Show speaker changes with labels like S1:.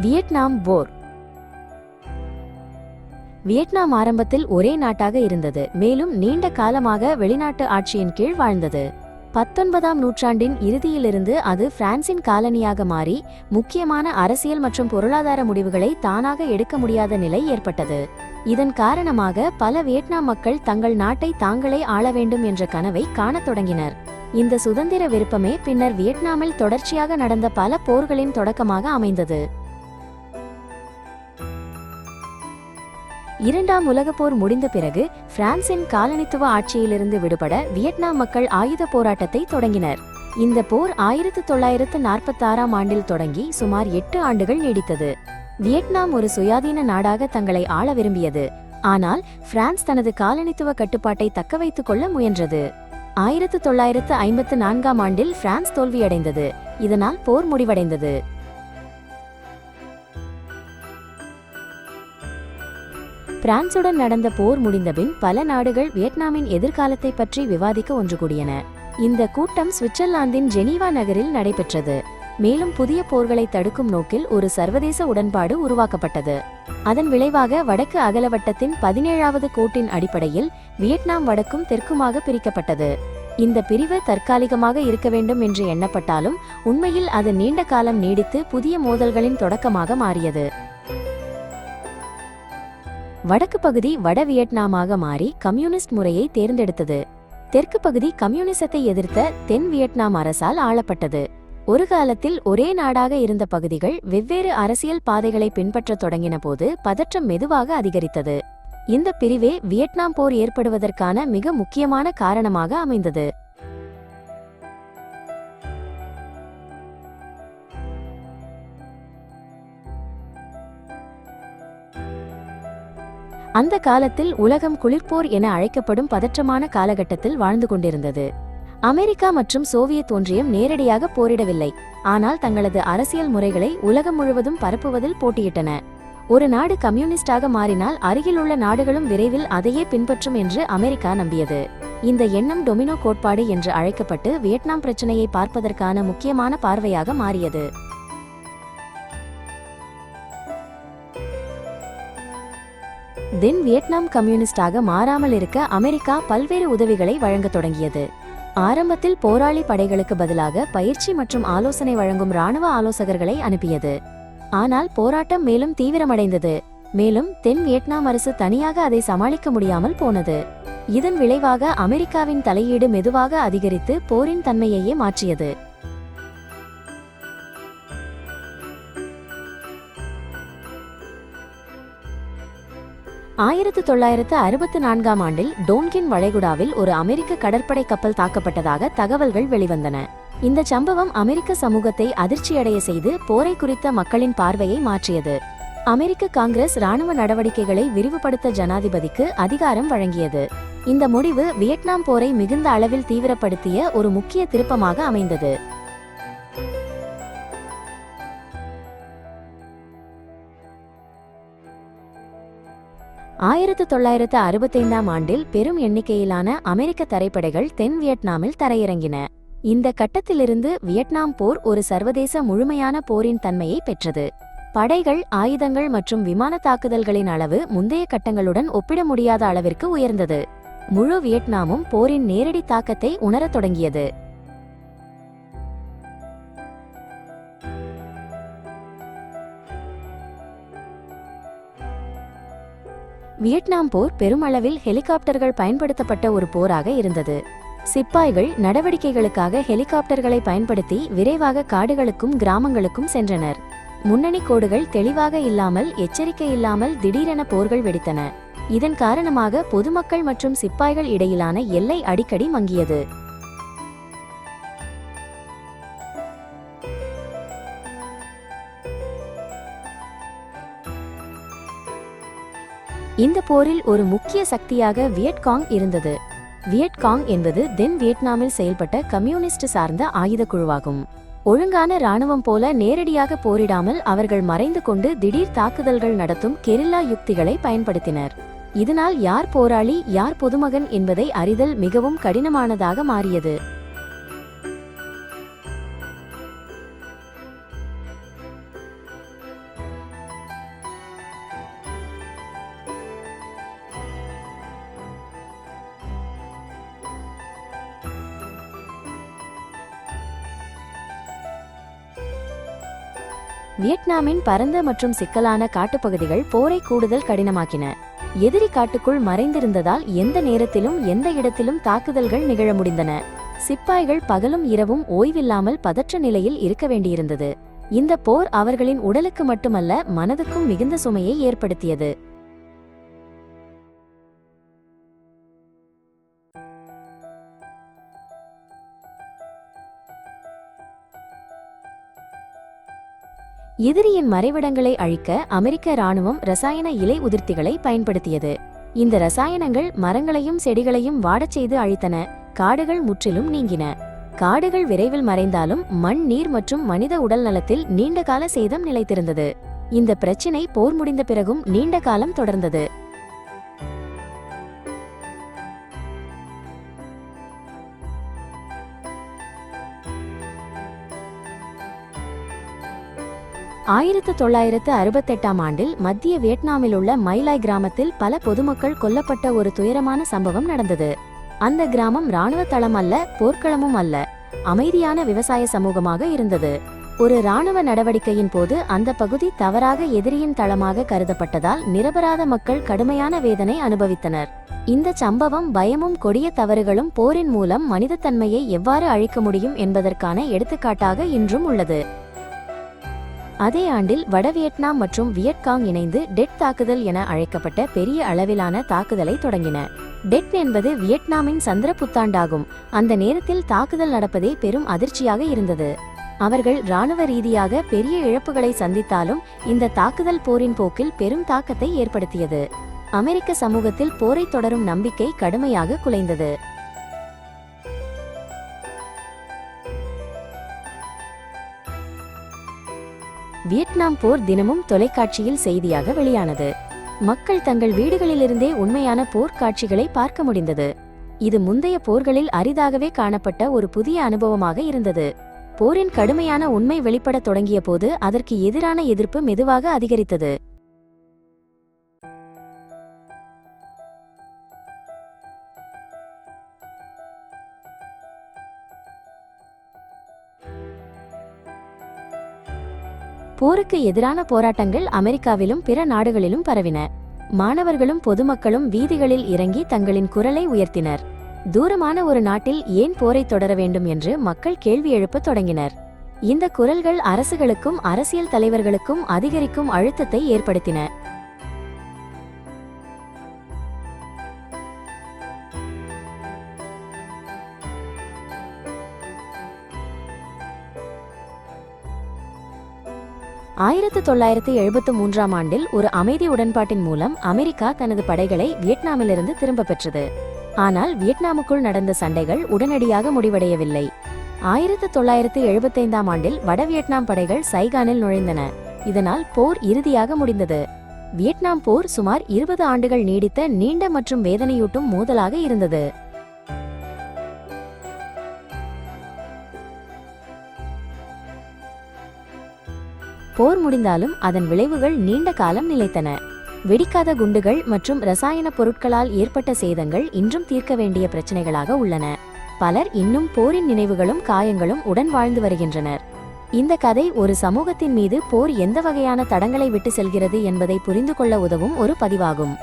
S1: Vietnam போர். Vietnam ஆரம்பத்தில் ஒரே நாட்டாக இருந்தது மேலும் நீண்ட காலமாக வெளிநாட்டு ஆட்சியின் கீழ் வாழ்ந்தது. பத்தொன்பதாம் நூற்றாண்டின் இறுதியிலிருந்து அது பிரான்சின் காலனியாக மாறி முக்கியமான அரசியல் மற்றும் பொருளாதார முடிவுகளை தானாக எடுக்க முடியாத நிலை ஏற்பட்டது. இதன் காரணமாக பல வியட்நாம் மக்கள் தங்கள் நாட்டை தாங்களே ஆள வேண்டும் என்ற கனவை காணத் தொடங்கினர். இந்த சுதந்திர விருப்பமே பின்னர் வியட்நாமில் தொடர்ச்சியாக நடந்த பல போர்களின் தொடக்கமாக அமைந்தது. இரண்டாம் உலகப் போர் முடிந்த பிறகு பிரான்சின் காலனித்துவ ஆட்சியிலிருந்து விடுபட வியட்நாம் மக்கள் ஆயுத போராட்டத்தை தொடங்கினர். இந்த போர் ஆயிரத்து தொள்ளாயிரத்து நாற்பத்தாறாம் ஆண்டில் தொடங்கி சுமார் எட்டு ஆண்டுகள் நீடித்தது. வியட்நாம் ஒரு சுயாதீன நாடாக தங்களை ஆள விரும்பியது. ஆனால் பிரான்ஸ் தனது காலனித்துவ கட்டுப்பாட்டை தக்கவைத்துக் கொள்ள முயன்றது. ஆயிரத்து தொள்ளாயிரத்து ஐம்பத்து நான்காம் ஆண்டில் பிரான்ஸ் தோல்வியடைந்தது. இதனால் போர் முடிவடைந்தது. பிரான்சுடன் நடந்த போர் முடிந்தபின் பல நாடுகள் வியட்நாமின் எதிர்காலத்தை பற்றி விவாதிக்க ஒன்று கூடியன இந்த கூட்டம் சுவிட்சர்லாந்தின் ஜெனீவா நகரில் நடைபெற்றது. மேலும் புதிய போர்களை தடுக்கும் நோக்கில் ஒரு சர்வதேச உடன்பாடு உருவாக்கப்பட்டது. அதன் விளைவாக வடக்கு அகலவட்டத்தின் பதினேழாவது கோட்டின் அடிப்படையில் வியட்நாம் வடக்கும் தெற்குமாக பிரிக்கப்பட்டது. இந்த பிரிவு தற்காலிகமாக இருக்க வேண்டும் என்று எண்ணப்பட்டாலும் உண்மையில் அது நீண்ட காலம் நீடித்து புதிய மோதல்களின் தொடக்கமாக மாறியது. வடக்கு பகுதி வட வியட்நாமாக மாறி கம்யூனிஸ்ட் முறையை தேர்ந்தெடுத்தது. தெற்கு பகுதி கம்யூனிசத்தை எதிர்த்த தென் வியட்நாம் அரசால் ஆளப்பட்டது. ஒரு காலத்தில் ஒரே நாடாக இருந்த பகுதிகள் வெவ்வேறு அரசியல் பாதைகளை பின்பற்றத் தொடங்கின போது பதற்றம் மெதுவாக அதிகரித்தது. இந்த பிரிவே வியட்நாம் போர் ஏற்படுவதற்கான மிக முக்கியமான காரணமாக அமைந்தது. அந்த காலத்தில் உலகம் குளிர்போர் என அழைக்கப்படும் பதற்றமான காலகட்டத்தில் வாழ்ந்து கொண்டிருந்தது. அமெரிக்கா மற்றும் சோவியத் ஒன்றியம் நேரடியாக போரிடவில்லை. ஆனால் தங்களது அரசியல் முறைகளை உலகம் முழுவதும் பரப்புவதில் போட்டியிட்டன. ஒரு நாடு கம்யூனிஸ்டாக மாறினால் அருகிலுள்ள நாடுகளும் விரைவில் அதையே பின்பற்றும் என்று அமெரிக்கா நம்பியது. இந்த எண்ணம் டொமினோ கோட்பாடு என்று அழைக்கப்பட்டு வியட்நாம் பிரச்சனையை பார்ப்பதற்கான முக்கியமான பார்வையாக மாறியது. தென் வியட்நாம் கம்யூனிஸ்டாக மாறாமல் இருக்க அமெரிக்கா பல்வேறு உதவிகளை வழங்க தொடங்கியது. ஆரம்பத்தில் போராளி படைகளுக்கு பதிலாக பயிற்சி மற்றும் ஆலோசனை வழங்கும் ராணுவ ஆலோசகர்களை அனுப்பியது. ஆனால் போராட்டம் மேலும் தீவிரமடைந்தது. மேலும் தென் வியட்நாம் அரசு தனியாக அதை சமாளிக்க முடியாமல் போனது. இதன் விளைவாக அமெரிக்காவின் தலையீடு மெதுவாக அதிகரித்து போரின் தன்மையையே மாற்றியது. ஆயிரத்து தொள்ளாயிரத்து அறுபத்து நான்காம் ஆண்டில் டோன்கின் வளைகுடாவில் ஒரு அமெரிக்க கடற்படை கப்பல் தாக்கப்பட்டதாக தகவல்கள் வெளிவந்தன. இந்த சம்பவம் அமெரிக்க சமூகத்தை அதிர்ச்சியடைய செய்து போரை குறித்த மக்களின் பார்வையை மாற்றியது. அமெரிக்க காங்கிரஸ் ராணுவ நடவடிக்கைகளை விரிவுபடுத்த ஜனாதிபதிக்கு அதிகாரம் வழங்கியது. இந்த முடிவு வியட்நாம் போரை மிகுந்த அளவில் தீவிரப்படுத்திய ஒரு முக்கிய திருப்பமாக அமைந்தது. ஆயிரத்து தொள்ளாயிரத்து அறுபத்தைந்தாம் ஆண்டில் பெரும் எண்ணிக்கையிலான அமெரிக்க தரைப்படைகள் தென் வியட்நாமில் தரையிறங்கின. இந்த கட்டத்திலிருந்து வியட்நாம் போர் ஒரு சர்வதேச முழுமையான போரின் தன்மையை பெற்றது. படைகள் ஆயுதங்கள் மற்றும் விமான தாக்குதல்களின் அளவு முந்தைய கட்டங்களுடன் ஒப்பிட முடியாத அளவிற்கு உயர்ந்தது. முழு வியட்நாமும் போரின் நேரடி தாக்கத்தை உணரத் தொடங்கியது. வியட்நாம் போர் பெருமளவில் ஹெலிகாப்டர்கள் பயன்படுத்தப்பட்ட ஒரு போராக இருந்தது. சிப்பாய்கள் நடவடிக்கைகளுக்காக ஹெலிகாப்டர்களை பயன்படுத்தி விரைவாக காடுகளுக்கும் கிராமங்களுக்கும் சென்றனர். முன்னணி கோடுகள் தெளிவாக இல்லாமல் எச்சரிக்கை இல்லாமல் திடீரென போர்கள் வெடித்தன. இதன் காரணமாக பொதுமக்கள் மற்றும் சிப்பாய்கள் இடையிலான எல்லை அடிக்கடி மங்கியது. இந்த போரில் ஒரு முக்கிய சக்தியாக வியட்காங் இருந்தது. வியட்காங் என்பது தென் வியட்நாமில் செயல்பட்ட கம்யூனிஸ்ட் சார்ந்த ஆயுத குழுவாகும். ஒழுங்கான ராணுவம் போல நேரடியாக போரிடாமல் அவர்கள் மறைந்து கொண்டு திடீர் தாக்குதல்கள் நடத்தும் கெரில்லா யுக்திகளை பயன்படுத்தினர். இதனால் யார் போராளி யார் பொதுமகன் என்பதை அறிதல் மிகவும் கடினமானதாக மாறியது. வியட்நாமின் பரந்த மற்றும் சிக்கலான காட்டுப்பகுதிகள் போரை கூடுதல் கடினமாக்கின. எதிரி காட்டுக்குள் மறைந்திருந்ததால் எந்த நேரத்திலும் எந்த இடத்திலும் தாக்குதல்கள் நிகழ முடிந்தன. சிப்பாய்கள் பகலும் இரவும் ஓய்வில்லாமல் பதற்ற நிலையில் இருக்க வேண்டியிருந்தது. இந்த போர் அவர்களின் உடலுக்கு மட்டுமல்ல மனதுக்கும் மிகுந்த சுமையை ஏற்படுத்தியது. எதிரியின் மறைவிடங்களை அழிக்க அமெரிக்க ராணுவம் ரசாயன இலை உதிர்த்திகளை பயன்படுத்தியது. இந்த ரசாயனங்கள் மரங்களையும் செடிகளையும் வாடச் செய்து அழித்தன. காடுகள் முற்றிலும் நீங்கின. காடுகள் விரைவில் மறைந்தாலும் மண் நீர் மற்றும் மனித உடல் நலத்தில் நீண்டகால சேதம் நிலைத்திருந்தது. இந்த பிரச்சினை போர் முடிந்த பிறகும் நீண்ட காலம் தொடர்ந்தது. ஆயிரத்து தொள்ளாயிரத்து அறுபத்தெட்டாம் ஆண்டில் மத்திய வியட்நாமில் உள்ள மைலாய் கிராமத்தில் பல பொதுமக்கள் கொல்லப்பட்ட ஒரு துயரமான சம்பவம் நடந்தது. அந்த கிராமம் ராணுவ தளம் அல்ல போர்க்களமும் அல்ல. அமைதியான விவசாய சமூகமாக இருந்தது. ஒரு ராணுவ நடவடிக்கையின் போது அந்த பகுதி தவறாக எதிரியின் தளமாக கருதப்பட்டதால் நிரபராத மக்கள் கடுமையான வேதனை அனுபவித்தனர். இந்த சம்பவம் பயமும் கொடிய தவறுகளும் போரின் மூலம் மனிதத்தன்மையை எவ்வாறு அழிக்க முடியும் என்பதற்கான எடுத்துக்காட்டாக இன்றும் உள்ளது. அதே ஆண்டில் வட வியட்நாம் மற்றும் வியட்காங் இணைந்து டெட் தாக்குதல் என அழைக்கப்பட்ட பெரிய அளவிலான தாக்குதலை தொடங்கின. டெட் என்பது வியட்நாமின் சந்திர புத்தாண்டாகும். அந்த நேரத்தில் தாக்குதல் நடப்பதே பெரும் அதிர்ச்சியாக இருந்தது. அவர்கள் இராணுவ ரீதியாக பெரிய இழப்புகளை சந்தித்தாலும் இந்த தாக்குதல் போரின் போக்கில் பெரும் தாக்கத்தை ஏற்படுத்தியது. அமெரிக்க சமூகத்தில் போரை தொடரும் நம்பிக்கை கடுமையாக குலைந்தது. வியட்நாம் போர் தினமும் தொலைக்காட்சியில் செய்தியாக வெளியானது. மக்கள் தங்கள் வீடுகளிலிருந்தே உண்மையான போர்க்காட்சிகளை பார்க்க முடிந்தது. இது முந்தைய போர்களில் அரிதாகவே காணப்பட்ட ஒரு புதிய அனுபவமாக இருந்தது. போரின் கடுமையான உண்மை வெளிப்படத் தொடங்கிய போது அதற்கு எதிரான எதிர்ப்பு மெதுவாக அதிகரித்தது. போருக்கு எதிரான போராட்டங்கள் அமெரிக்காவிலும் பிற நாடுகளிலும் பரவின. மாணவர்களும் பொதுமக்களும் வீதிகளில் இறங்கி தங்களின் குரலை உயர்த்தினர். தூரமான ஒரு நாட்டில் ஏன் போரை தொடர வேண்டும் என்று மக்கள் கேள்வி எழுப்பத் தொடங்கினர். இந்த குரல்கள் அரசுகளுக்கும் அரசியல் தலைவர்களுக்கும் அதிகரிக்கும் அழுத்தத்தை ஏற்படுத்தின. ஆயிரத்து தொள்ளாயிரத்து எழுபத்து மூன்றாம் ஆண்டில் ஒரு அமைதி உடன்பாட்டின் மூலம் அமெரிக்கா தனது படைகளை வியட்நாமிலிருந்து திரும்ப பெற்றது. ஆனால் வியட்நாமுக்குள் நடந்த சண்டைகள் உடனடியாக முடிவடையவில்லை. ஆயிரத்து தொள்ளாயிரத்து எழுபத்தைந்தாம் ஆண்டில் வட வியட்நாம் படைகள் சைகானில் நுழைந்தன. இதனால் போர் இறுதியாக முடிந்தது. வியட்நாம் போர் சுமார் இருபது ஆண்டுகள் நீடித்த நீண்ட மற்றும் வேதனையூட்டும் மோதலாக இருந்தது. போர் முடிந்தாலும் அதன் விளைவுகள் நீண்ட காலம் நிலைத்தன. வெடிக்காத குண்டுகள் மற்றும் ரசாயன பொருட்களால் ஏற்பட்ட சேதங்கள் இன்றும் தீர்க்க வேண்டிய பிரச்சனைகளாக உள்ளன. பலர் இன்னும் போரின் நினைவுகளும் காயங்களும் உடன் வாழ்ந்து வருகின்றனர். இந்த கதை ஒரு சமூகத்தின் மீது போர் எந்த வகையான தடங்களை விட்டு செல்கிறது என்பதை புரிந்து கொள்ள உதவும் ஒரு பதிவாகும்.